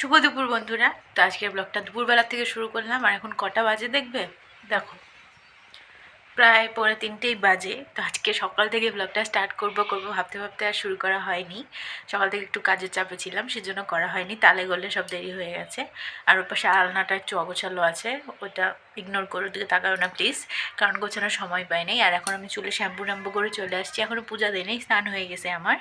শুভ দুপুর বন্ধুরা। তো আজকের ব্লগটা দুপুরবেলা থেকে শুরু করলাম, আর এখন কটা বাজে দেখবে? দেখো, প্রায় পরে তিনটেই বাজে। তো আজকে সকাল থেকে ব্লগটা স্টার্ট করব করব ভাবতে ভাবতে আর শুরু করা হয়নি। সকাল থেকে একটু কাজের চাপে ছিলাম, সেজন্য করা হয়নি। তালে গলে সব দেরি হয়ে গেছে। আর ওর পাশে আলনাটা একটু অগোছালো আছে, ওটা ইগনোর করে, ওদিকে তাকাও না প্লিজ কারণ গোছানোর সময় পাই নাই। আর এখন আমি চুলে শ্যাম্পু ট্যাম্পু করে চলে আসছি এখনও পূজা দিই নেই, স্নান হয়ে গেছে আমার।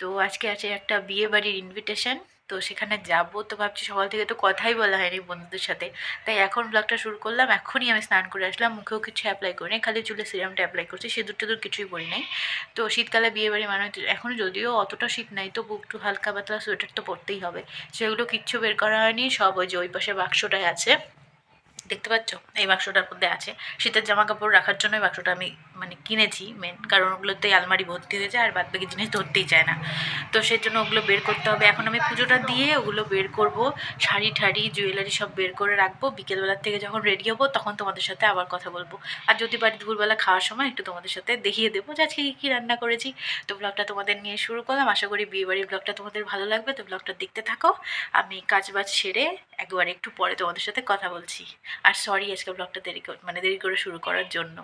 তো আজকে আছে একটা বিয়ে বাড়ির ইনভিটেশন তো সেখানে যাব। তো ভাবছি সকাল থেকে তো কথাই বলা হয়নি বন্ধুদের সাথে। তাই এখন ব্লগটা শুরু করলাম। এখনই আমি স্নান করে আসলাম। মুখেও কিছু অ্যাপ্লাই করি নাই। খালি চুলে সিরামটা অ্যাপ্লাই করছি। সিঁদুর টেদুর কিছুই পরি নাই। তো শীতকালে বিয়ে বাড়ি মানে এখন যদিও অতটা শীত নাই বুক একটু হালকা পাতলা সোয়েটার তো পরতেই হবে। সেগুলো কিচ্ছু বের করা হয়নি। সব ওই যে ওই পাশে বাক্সটায় আছে। দেখতে পাচ্ছ? এই বাক্সটার মধ্যে আছে। শীতের জামা কাপড় রাখার জন্য এই বাক্সটা আমি মানে কিনেছি মেন কারণ ওগুলোতেই আলমারি ভর্তি হয়ে যায় আর বাদ বাকি জিনিস ধরতেই চায় না। তো সেই জন্য ওগুলো বের করতে হবে। এখন আমি পুজোটা দিয়ে ওগুলো বের করব। শাড়ি ঠাড়ি জুয়েলারি সব বের করে রাখব। বিকেলবেলার থেকে যখন রেডি হব, তখন তোমাদের সাথে আবার কথা বলব। আর যদি পারি দুপুরবেলা খাওয়ার সময় একটু তোমাদের সাথে দেখিয়ে দেবো যে আজকে কী কী রান্না করেছি। তো ব্লগটা তোমাদের নিয়ে শুরু করলাম। আশা করি বিয়েবাড়ির ব্লগটা তোমাদের ভালো লাগবে। তো ব্লগটা দেখতে থাকো। আমি কাজ বাজ সেরে একবার একটু পরে তোমাদের সাথে কথা বলছি। আর সরি আজকে ব্লগটা দেরি মানে দেরি করে শুরু করার জন্য।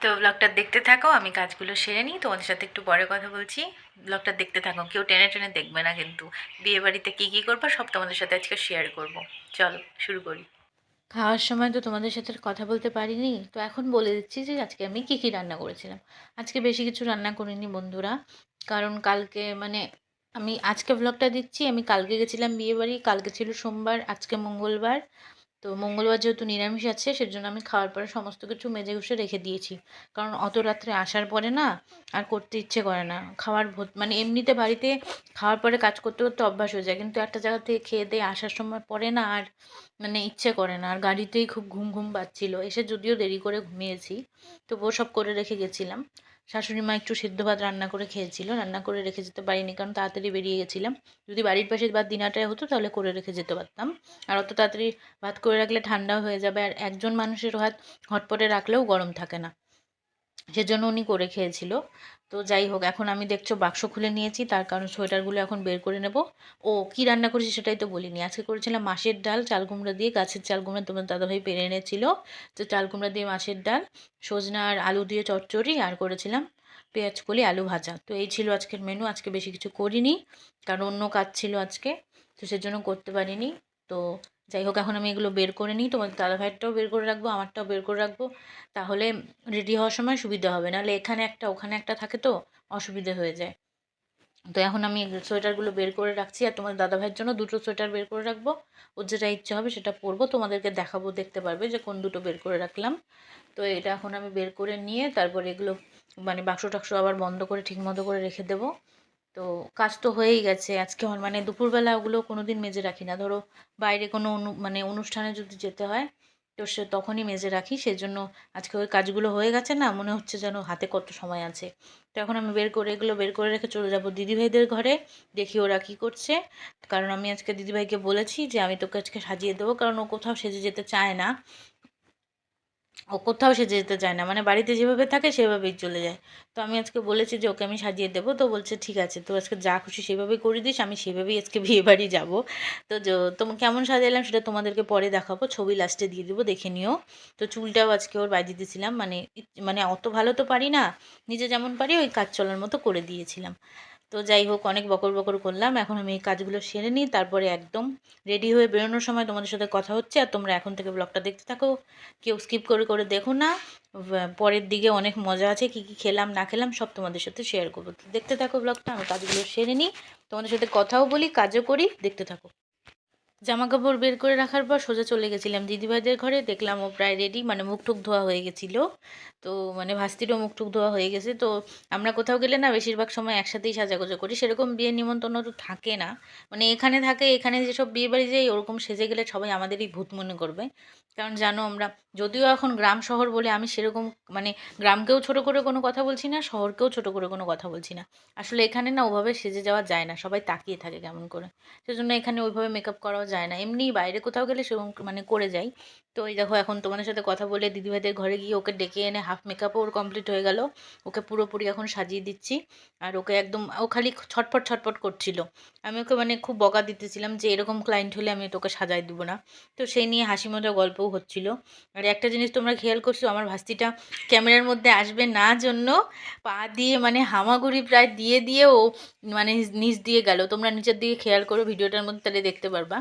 তো ব্লগটা দেখতে থাকো, আমি কাজগুলো সেরে নিই, তোমাদের সাথে একটু পরে কথা বলছি। ব্লগটা দেখতে থাকো, কেউ টেনে টেনে দেখবে না কিন্তু। বিয়ে বাড়িতে কী কী করব সব তোমাদের সাথে আজকে শেয়ার করব। চলো, শুরু করি। খাওয়ার সময় তো তোমাদের সাথে কথা বলতে পারিনি। তো এখন বলে দিচ্ছি যে আজকে আমি কী কী রান্না করেছিলাম। আজকে বেশি কিছু রান্না করিনি বন্ধুরা। কারণ কালকে মানে আমি আজকে ব্লগটা দিচ্ছি, আমি কালকে গেছিলাম বিয়ে বাড়ি, কালকে ছিল সোমবার, আজকে মঙ্গলবার। তো মঙ্গলবার যেহেতু নিরামিষ আছে, সেজন্য আমি খাওয়ার পরে সমস্ত কিছু মেজে ঘষে রেখে দিয়েছি। কারণ অত রাত্রে আসার পরে না আর করতে ইচ্ছে করে না। খাওয়ার মানে এমনিতে বাড়িতে খাওয়ার পরে কাজ করতে করতে অভ্যাস হয়ে যায়। কিন্তু একটা জায়গা থেকে খেয়ে দিয়ে আসার সময় পরে না আর মানে ইচ্ছে করে না। আর গাড়িতেই খুব ঘুম ঘুম পাচ্ছিল। এসে যদিও দেরি করে ঘুমিয়েছি, তবুও সব করে রেখে গেছিলাম। শাশুড়ি মা একটু সেদ্ধ ভাত রান্না করে খেয়েছিল। রান্না করে রেখে যেতে পারিনি কারণ তাড়াতাড়ি বেরিয়ে গেছিলাম। যদি বাড়ির পাশে বা দিনাটায় হতো তাহলে করে রেখে যেতে পারতাম। আর অত তাড়াতাড়ি ভাত করে রাখলে ঠান্ডাও হয়ে যাবে। আর একজন মানুষের হাত হটপটে রাখলেও গরম থাকে না। সেজন্য উনি করে খেয়েছিল। তো যাই হোক, এখন আমি দেখছ বাক্স খুলে নিয়েছি, তার কারণ সোয়েটারগুলো এখন বের করে নেব। ও কি রান্না করেছি সেটাই তো বলিনি। আজকে করেছিলাম মাছের ডাল, চাল কুমড়া দিয়ে, গাছের চাল কুমড়া তোমার দাদাভাই পেরে এনেছিল। তো চাল কুমড়া দিয়ে মাছের ডাল, সজনা আর আলু দিয়ে চচ্চড়ি, আর করেছিলাম পেঁয়াজ কলি, আলু ভাজা। তো এই ছিল আজকের মেনু আজকে বেশি কিছু করিনি, কারণ অন্য কাজ ছিল আজকে, তো সেজন্য করতে পারিনি। তো যাই হোক, এখন আমি এগুলো বের করে নিই। তোমার দাদা ভাইয়েরটাও বের করে রাখব, আমারটাও বের করে রাখব। তাহলে রেডি হওয়ার সময় সুবিধা হবে। নাহলে এখানে একটা, ওখানে একটা থাকে তো, অসুবিধে হয়ে যায়। তো এখন আমি সোয়েটারগুলো বের করে রাখছি। আর তোমার দাদা ভাইয়ের জন্য দুটো সোয়েটার বের করে রাখব। ওর যেটা ইচ্ছে হবে সেটা পরবো। তোমাদেরকে দেখাবো, দেখতে পারবে যে কোন দুটো বের করে রাখলাম। তো এটা এখন আমি বের করে নিয়ে তারপর এগুলো মানে বাক্স টাক্স আবার বন্ধ করে ঠিক মতো করে রেখে দেবো। তো কাজ তো হয়েই গেছে। আজকে মানে দুপুরবেলা ওগুলো কোনো দিন মেজে রাখি না। ধরো বাইরে কোনো অনু মানে অনুষ্ঠানে যদি যেতে হয়, তো সে তখনই মেজে রাখি। সেজন্য আজকে ওই কাজগুলো হয়ে গেছে না, মনে হচ্ছে যেন হাতে কত সময় আছে। তো এখন আমি বের করে, এগুলো বের করে রেখে চলে যাব দিদিভাইদের ঘরে। দেখি ওরা কী করছে। কারণ আমি আজকে দিদিভাইকে বলেছি যে আমি তোকে আজকে সাজিয়ে দেবো। কারণ ও কোথাও সেজে যেতে চায় না। ও কোথাও সেজে যেতে চায় না। মানে বাড়িতে যেভাবে থাকে সেভাবেই চলে যায়। তো আমি আজকে বলেছি যে, ওকে আমি সাজিয়ে দেবো। তো বলছে, ঠিক আছে, তো আজকে যা খুশি সেভাবেই করে দিস, আমি সেভাবেই আজকে বিয়ে বাড়ি যাব। তো তোমার কেমন সাজালাম সেটা তোমাদেরকে পরে দেখাবো। ছবি লাস্টে দিয়ে দেবো, দেখে নিও। তো চুলটাও আজকে ওর বাজিয়ে দিয়েছিলাম। মানে মানে অত ভালো তো পারি না, নিজে যেমন পারি ওই কাজ চলার মতো করে দিয়েছিলাম। তো যাই হোক, অনেক বকর বকর করলাম। এখন আমি এই কাজগুলো সেরে নিই। তারপরে একদম রেডি হয়ে বেরোনোর সময় তোমাদের সাথে কথা হচ্ছে। আর তোমরা এখন থেকে ব্লগটা দেখতে থাকো। কেউ স্কিপ করে করে দেখো না। পরের দিকে অনেক মজা আছে। কি কি খেলাম, না খেলাম সব তোমাদের সাথে শেয়ার করব। দেখতে থাকো ব্লগটা আমি কাজগুলো সেরে নিই। তোমাদের সাথে কথাও বলি, কাজও করি। দেখতে থাকো। জামা কাপড় বের করে রাখার পর সোজা চলে গেছিলাম। দিদিভাইদের ঘরে দেখলাম ও প্রায় রেডি মানে মুখ টুক ধোয়া হয়ে গেছিল। তো মানে ভাস্তিরও মুখ টুক ধোয়া হয়ে গেছে। তো আমরা কোথাও গেলে না বেশিরভাগ সময় একসাথেই সাজাগোজা করি। সেরকম বিয়ে নিমন্ত্রণ তো থাকে না। মানে এখানে থাকে, এখানে যেসব বিয়ে বাড়ি যাই, ওরকম সেজে গেলে সবাই আমাদেরই ভূত মনে করবে। কারণ জানো আমরা, যদিও এখন গ্রাম শহর বলে আমি সেরকম মানে গ্রামকেও ছোট করে কোনো কথা বলছি না, শহরকেও ছোট করে কোনো কথা বলছি না। আসলে এখানে না ওভাবে সেজে যাওয়া যায় না। সবাই তাকিয়ে থাকে কেমন করে। সেজন্য এখানে ওইভাবে মেকআপ করাও যায় না। এমনি বাইরে কোথাও গেলে সেরকম মানে করে যাই। তো এই দেখো এখন তোমাদের সাথে কথা বলে দিদিভাইদের ঘরে গিয়ে ওকে ডেকে এনে হাফ মেকআপও ওর কমপ্লিট হয়ে গেল। ওকে পুরোপুরি এখন সাজিয়ে দিচ্ছি। আর ওকে একদম ও খালি ছটফট ছটফট করছিল। আমি ওকে মানে খুব বকা দিতেছিলাম যে এরকম ক্লায়েন্ট হলে আমি তোকে সাজায় দেবো না। তো সেই নিয়ে হাসি মজা গল্পও হচ্ছিল। আর একটা জিনিস তোমরা খেয়াল করছ, আমার ভাস্তিটা ক্যামেরার মধ্যে আসবে না জন্য পা দিয়ে মানে হামাগুড়ি প্রায় দিয়ে দিয়ে ও মানে নিচ দিয়ে গেল। তোমরা নিচের দিকে খেয়াল করো, ভিডিওটার মধ্যে তাহলে দেখতে পারবা।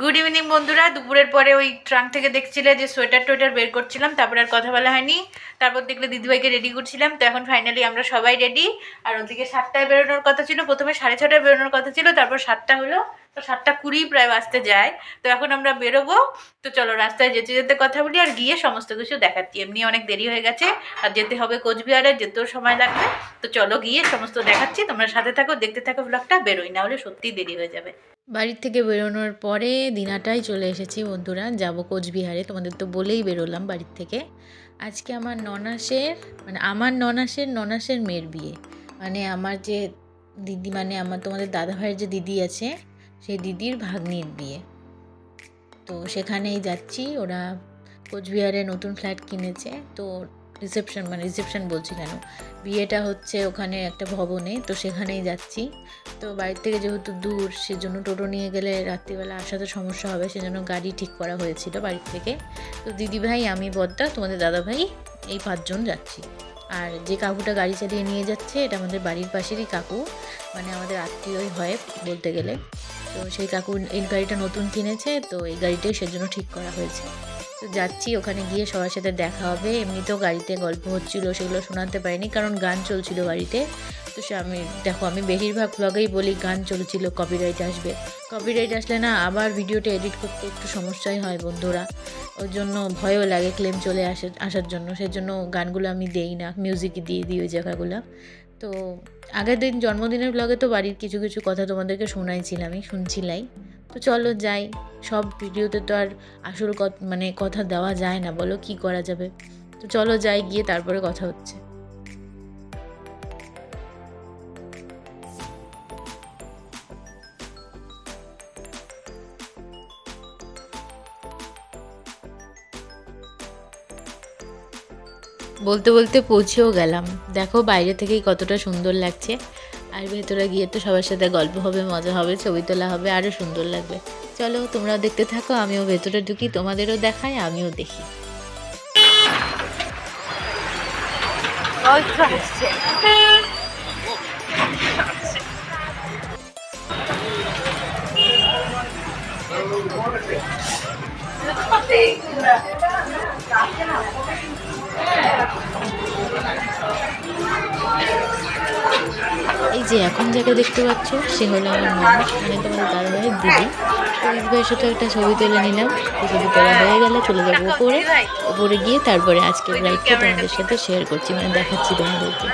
গুড ইভিনিং বন্ধুরা। দুপুরের পরে ওই ট্রাঙ্ক থেকে দেখছিলে যে সোয়েটার টোয়েটার বের করছিলাম, তারপরে আর কথা বলা হয়নি। তারপর দেখলে দিদিভাইকে রেডি করছিলাম, তো এখন ফাইনালি আমরা সবাই রেডি আর ওদিকে সাতটায় বেরোনোর কথা ছিল, প্রথমে সাড়ে ছটায় বেরোনোর কথা ছিল, তারপর সাতটা হলো, তো সাতটা কুড়ি প্রায় বাজতে যায়। তো এখন আমরা বেরোবো, তো চলো রাস্তায় যেতে যেতে কথা বলি আর গিয়ে সমস্ত কিছু দেখাচ্ছি। এমনি অনেক দেরি হয়ে গেছে, আর যেতে হবে কোচবিহারে, যেতেও সময় লাগবে। তো চলো গিয়ে সমস্ত দেখাচ্ছি, তোমরা সাথে থাকো, দেখতে থাকো ব্লগটা বেরোই, না হলে সত্যিই দেরি হয়ে যাবে। বাড়ির থেকে বেরোনোর পরে দিনাটাই চলে এসেছি বন্ধুরা, যাব কোচবিহারে। তোমাদের তো বলেই বেরোলাম বাড়ির থেকে। আজকে আমার ননাসের মানে আমার ননাসের ননাসের মেয়ের বিয়ে। মানে আমার যে দিদি মানে আমার তোমাদের দাদা ভাইয়ের যে দিদি আছে, সেই দিদির ভাগ্নির বিয়ে। তো সেখানেই যাচ্ছি, ওরা কোচবিহারে নতুন ফ্ল্যাট কিনেছে। তো রিসেপশন মানে রিসেপশন বলছি কেন? বিয়েটা হচ্ছে ওখানে একটা ভবনে, তো সেখানেই যাচ্ছি। তো বাড়ির থেকে যেহেতু দূর, সেজন্য টোটো নিয়ে গেলে রাত্রিবেলা আসাতে সমস্যা হবে, সেজন্য গাড়ি ঠিক করা হয়েছিল বাড়ির থেকে। তো দিদিভাই, আমি বদ্দা তোমাদের দাদাভাই, এই পাঁচজন যাচ্ছি। আর যে কাকুটা গাড়ি চালিয়ে নিয়ে যাচ্ছে, এটা আমাদের বাড়ির পাশেরই কাকু মানে আমাদের আত্মীয়ই হয় বলতে গেলে। তো সেই কাকু এই গাড়িটা নতুন কিনেছে, তো এই গাড়িটাই সেজন্য ঠিক করা হয়েছে। তো যাচ্ছি, ওখানে গিয়ে সবার সাথে দেখা হবে। এমনিতেও গাড়িতে গল্প হচ্ছিল, সেগুলো শোনাতে পারিনি, কারণ গান চলছিল গাড়িতে তো সে আমি, দেখো, আমি বেশিরভাগ ব্লগেই বলি গান চলছিল কপিরাইট আসবে। কপিরাইট আসলে না, আবার ভিডিওটা এডিট করতে একটু সমস্যাই হয় বন্ধুরা। ওর জন্য ভয়ও লাগে ক্লেম চলে আসে, আসার জন্য। সেজন্য গানগুলো আমি দেই না মিউজিকই দিয়ে দিই ওই জায়গাগুলো। তো আগের দিন জন্মদিনের ব্লগে তো বাড়ির কিছু কিছু কথা তোমাদেরকে শোনাইছিলামই, শুনছিলাই। তো চলো যাই, সব ভিডিওতে তো আর আসল মানে কথা দেওয়া যায় না, বলো কি করা যাবে? তো চলো যাই, গিয়ে তারপরে কথা হচ্ছে। বলতে বলতে পৌঁছেও গেলাম। দেখো বাইরে থেকেই কতটা সুন্দর লাগছে। আর ভেতরে গিয়ে তো সবার সাথে গল্প হবে, মজা হবে, ছবি তোলা হবে আরও সুন্দর লাগবে। চলো তোমরাও দেখতে থাকো, আমিও ভেতরে ঢুকি, তোমাদেরও দেখাই, আমিও দেখি। এই যে এখন যাকে দেখতে পাচ্ছ, সে হলো আমার মামা মানে তোমাদের দাদা ভাইয়ের দিদি। তো দিদিভাইয়ের সাথে একটা ছবি তুলে নিলাম। ছবি তোলা হয়ে গেলে, চলে যাব উপরে। উপরে গিয়ে তারপরে আজকের লাইফটা তোমাদের সাথে শেয়ার করছি মানে দেখাচ্ছি তোমাদেরকে।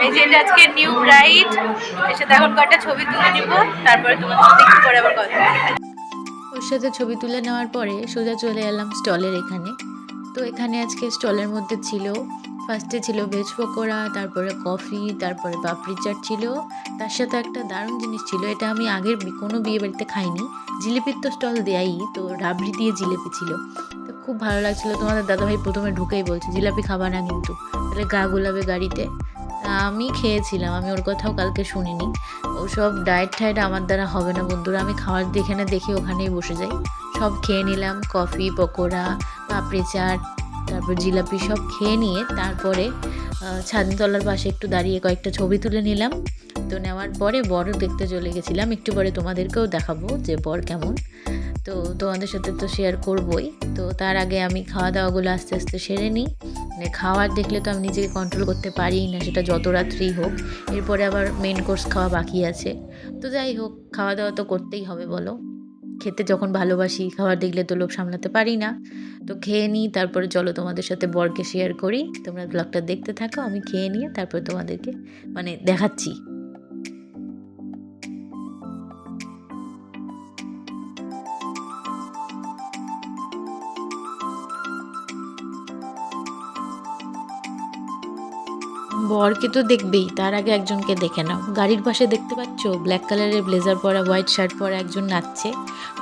এই যে এটা আজকে নিউ ব্রাইড এর সাথে এখন কয়েকটা ছবি তুলে নিব? তারপরে তোমাদের সাথে একটু পরে আবার কথা ওর সাথে ছবি তুলে নেওয়ার পরে সোজা চলে এলাম স্টলের এখানে। তো এখানে আজকে স্টলের মধ্যে ছিল ফার্স্টে ছিল ভেজ পকোড়া, তারপরে কফি তারপরে পাপড়ি চাট ছিল। তার সাথে একটা দারুণ জিনিস ছিল, এটা আমি আগের কোনো বিয়ে বাড়িতে খাইনি। জিলিপির তো স্টল দেয়াই, তো রাবড়ি দিয়ে জিলিপি ছিল। তো খুব ভালো লাগছিল, তোমাদের দাদাভাই প্রথমে ঢুকেই বলছে, জিলাপি খাবা না কিন্তু। তাহলে গা গোলাবে গাড়িতে। আমি খেয়েছিলাম, আমি ওর কথাও কালকে শুনিনি। ওসব ডায়েট টায়েট আমার দ্বারা হবে না বন্ধুরা, আমি খাওয়ার দেখে না দেখে ওখানেই বসে যাই। সব খেয়ে নিলাম কফি পকোড়া পাপড়ি চাট তারপর জিলাপি সব খেয়ে নিয়ে তারপরে ছাদতলার পাশে একটু দাঁড়িয়ে কয়েকটা ছবি তুলে নিলাম। তো নেওয়ার পরে বর দেখতে চলে গেছিলাম। একটু পরে তোমাদেরকেও দেখাবো যে বর কেমন। তো তোমাদের সাথে তো শেয়ার করবই। তো তার আগে আমি খাওয়া দাওয়াগুলো আস্তে আস্তে সেরে নিই। মানে খাওয়ার দেখলে তো আমি নিজেকে কন্ট্রোল করতে পারি না, সেটা যত রাত্রি হোক। এরপরে আবার মেন কোর্স খাওয়া বাকি আছে। তো যাই হোক খাওয়া দাওয়া তো করতেই হবে বলো। খেতে যখন ভালোবাসি, খাবার দেখলে তো লোভ সামলাতে পারি না। তো খেয়ে নিই, তারপরে চলো তোমাদের সাথে বরকে শেয়ার করি। তোমরা ব্লগটা দেখতে থাকো, আমি খেয়ে নিয়ে তারপরে তোমাদেরকে মানে দেখাচ্ছি। বরকে তো দেখবেই, তার আগে একজনকে দেখে নাও। গাড়ির পাশে দেখতে পাচ্ছ? ব্ল্যাক কালারের ব্লেজার পরা হোয়াইট শার্ট পরা একজন নাচছে।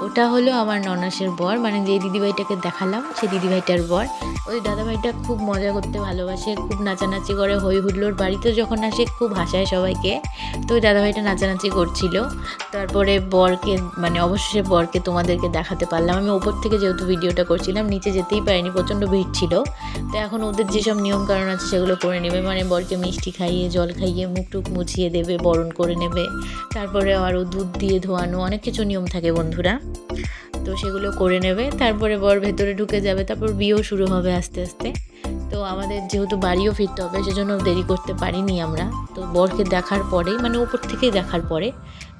ওটা হলো আমার ননাসের বর মানে যে দিদিভাইটাকে দেখালাম, সেই দিদিভাইটার বর। ওই দাদাভাইটা খুব মজা করতে ভালোবাসে, খুব নাচানাচি করে হই হুল্লোর বাড়িতে যখন আসে, খুব হাসায় সবাইকে। তো ওই দাদাভাইটা নাচানাচি করছিল। তারপরে বরকে মানে অবশেষে বরকে তোমাদেরকে দেখাতে পারলাম। আমি ওপর থেকে যেহেতু ভিডিওটা করছিলাম, নিচে যেতেই পারিনি, প্রচণ্ড ভিড় ছিল। তো এখন ওদের যেসব নিয়ম কারণ আছে, সেগুলো করে নেবে। মানে বরকে মিষ্টি খাইয়ে, জল খাইয়ে মুখ টুক মুছিয়ে দেবে, বরণ করে নেবে। তারপরে আরও দুধ দিয়ে ধোয়ানো, অনেক কিছু নিয়ম থাকে বন্ধুরা। তো সেগুলো করে নেবে। তারপরে বর ভেতরে ঢুকে যাবে, তারপর বিয়েও শুরু হবে আস্তে আস্তে। তো আমাদের যেহেতু বাড়িও ফিরতে হবে, সেজন্য দেরি করতে পারিনি আমরা। তো বরকে দেখার পরেই মানে উপর থেকেই দেখার পরে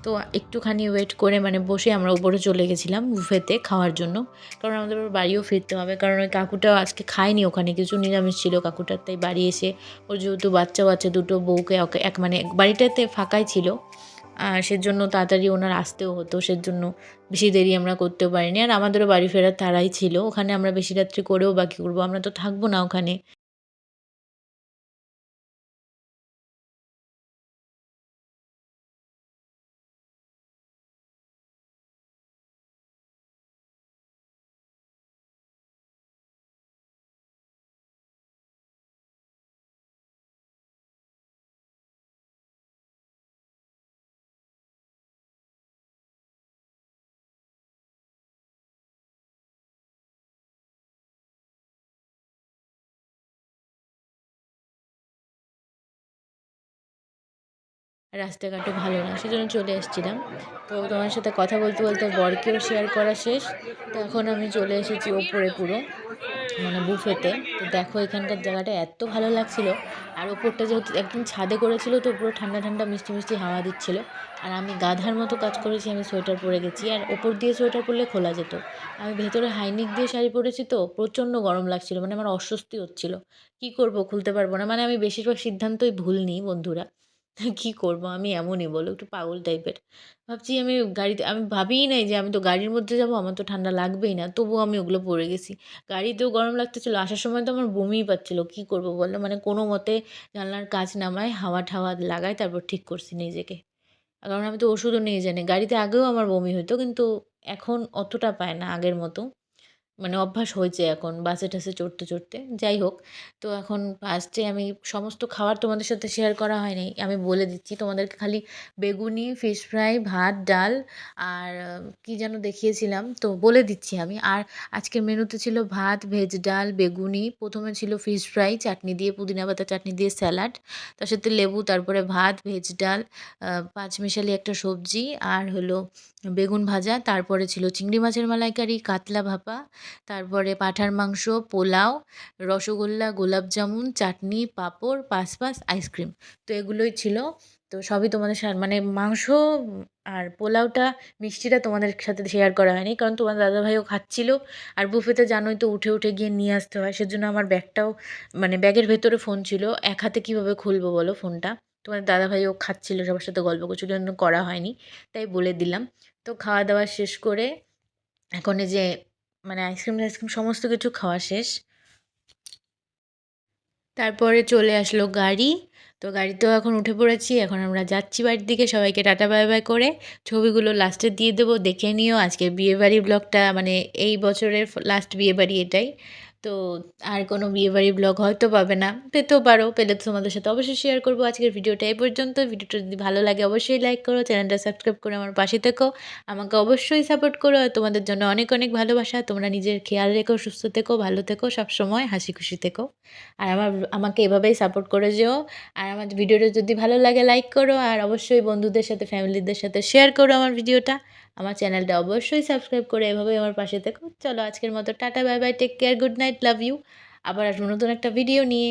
তো একটুখানি ওয়েট করে মানে বসে আমরা উপরে চলে গেছিলাম বুফেতে খাওয়ার জন্য। কারণ আমাদের বাড়িও ফিরতে হবে। কারণ ওই কাকুটা আজকে খায়নি ওখানে, কিছু নিরামিষ ছিল কাকুটার। তাই বাড়ি এসে ওর যেহেতু বাচ্চা বাচ্চা দুটো বউকে এক মানে বাড়িটাতে ফাঁকাই ছিল। আর সেজন্য তাড়াতাড়ি ওনার আসতেও হতো, সেজন্য বেশি দেরি আমরা করতেও পারিনি। আর আমাদেরও বাড়ি ফেরার তারাই ছিল। ওখানে আমরা বেশি রাত্রি করেও বাকি করব। আমরা তো থাকব না ওখানে। রাস্তাঘাটও ভালো না, সেজন্য চলে এসেছিলাম। তো তোমার সাথে কথা বলতে বলতে বরকেও শেয়ার করা শেষ। তো এখন আমি চলে এসেছি ওপরে পুরো মানে বুফেতে তো দেখো এখানকার জায়গাটা এত ভালো লাগছিল। আর ওপরটা যেহেতু একদম ছাদে করেছিল, তো পুরো ঠান্ডা ঠান্ডা মিষ্টি মিষ্টি হাওয়া দিচ্ছিল। আর আমি গাধার মতো কাজ করেছি, আমি সোয়েটার পরে গেছি। আর ওপর দিয়ে সোয়েটার পরলে খোলা যেত। আমি ভেতরে হাইনিক দিয়ে শাড়ি পরেছি তো, প্রচণ্ড গরম লাগছিল। মানে আমার অস্বস্তি হচ্ছিল। কী করব খুলতে পারব না। মানে আমি বেশিরভাগ সিদ্ধান্তই ভুল নিই, বন্ধুরা। কী করব আমি এমনই বলো, একটু পাগল টাইপের। ভাবছি আমি গাড়িতে, আমি ভাবিই নাই যে আমি তো গাড়ির মধ্যে যাব, আমার তো ঠান্ডা লাগবেই না, তবুও আমি ওগুলো পরে গেছি। গাড়িতেও গরম লাগতেছিলো, আসার সময় তো আমার বমিই পাচ্ছিলো, কী করব বলো? মানে কোনো মতে জানলার কাজ নামায়, হাওয়া ঠাওয়া লাগাই তারপর ঠিক করছি নিজেকে। কারণ আমি তো ওষুধও নিয়ে জানি গাড়িতে আগেও আমার বমি হতো কিন্তু এখন অতটা পায় না আগের মতো। মানে অভ্যাস হয়েছে এখন বাসে টাসে চড়তে চড়তে। যাই হোক, তো এখন ফার্স্টে আমি সমস্ত খাবার তোমাদের সাথে শেয়ার করা হয়নি। আমি বলে দিচ্ছি, তোমাদেরকে খালি বেগুনি ফিশ ফ্রাই ভাত, ডাল আর কি যেন দেখিয়েছিলাম, তো বলে দিচ্ছি আমি। আর আজকের মেনুতে ছিল ভাত ভেজ ডাল, বেগুনি। প্রথমে ছিল ফিশ ফ্রাই চাটনি দিয়ে পুদিনা পাতা, চাটনি দিয়ে স্যালাড তার সাথে লেবু, তারপরে ভাত ভেজ ডাল পাঁচমিশালি একটা সবজি। আর হলো বেগুন ভাজা, তারপরে ছিল চিংড়ি মাছের মালাইকারি, কাতলা ভাপা তারপরে পাঁঠার মাংস, পোলাও, রসগোল্লা গোলাপ জামুন চাটনি, পাঁপড় পাঁচ আইসক্রিম। তো এগুলোই ছিল। তো সবই তোমাদের মানে মাংস আর পোলাওটা, মিষ্টিটা তোমাদের সাথে শেয়ার করা হয়নি। কারণ তোমার দাদাভাইও খাচ্ছিল। আর বুফেতে জানোই তো উঠে উঠে গিয়ে নিয়ে আসতে হয়। সেজন্য আমার ব্যাগটাও মানে ব্যাগের ভেতরে ফোন ছিল। এক হাতে কীভাবে খুলবো বলো ফোনটা তোমার দাদাভাইও খাচ্ছিল সবার সাথে গল্প করছিল জন্য করা হয়নি। তাই বলে দিলাম। তো খাওয়া দাওয়া শেষ করে এখন যে মানে আইসক্রিম টাইসক্রিম সমস্ত কিছু খাওয়া শেষ। তারপরে চলে আসলো গাড়ি। তো গাড়িতেও এখন উঠে পড়েছি। এখন আমরা যাচ্ছি বাড়ির দিকে। সবাইকে টাটা, বাই বাই করে ছবিগুলো লাস্টে দিয়ে দেবো। দেখে নিও আজকে বিয়েবাড়ি ব্লগটা মানে এই বছরের লাস্ট বিয়েবাড়ি এটাই। তো আর কোনো বিয়েবাড়ি ব্লগ হয়তো পাবে না। পেতেও পারো, পেলে তো তোমাদের সাথে অবশ্যই শেয়ার করব। আজকের ভিডিওটা এই পর্যন্ত। ভিডিওটা যদি ভালো লাগে অবশ্যই লাইক করো চ্যানেলটা সাবস্ক্রাইব করে আমার পাশে থেকো। আমাকে অবশ্যই সাপোর্ট করো তোমাদের জন্য অনেক অনেক ভালোবাসা। তোমরা নিজের খেয়াল রেখো, সুস্থ থেকো, ভালো থেকো, সবসময় হাসি খুশি থেকো। আর আমার, আমাকে এভাবেই সাপোর্ট করে যেও। আর আমার ভিডিওটা যদি ভালো লাগে লাইক করো। আর অবশ্যই বন্ধুদের সাথে ফ্যামিলিদের সাথে শেয়ার করো আমার ভিডিওটা। আমার চ্যানেলটা অবশ্যই সাবস্ক্রাইব করে এভাবে আমার পাশে থেকো। চলো আজকের মতো, tata, bye bye take care good night love you আবার আসব নতুন একটা ভিডিও নিয়ে।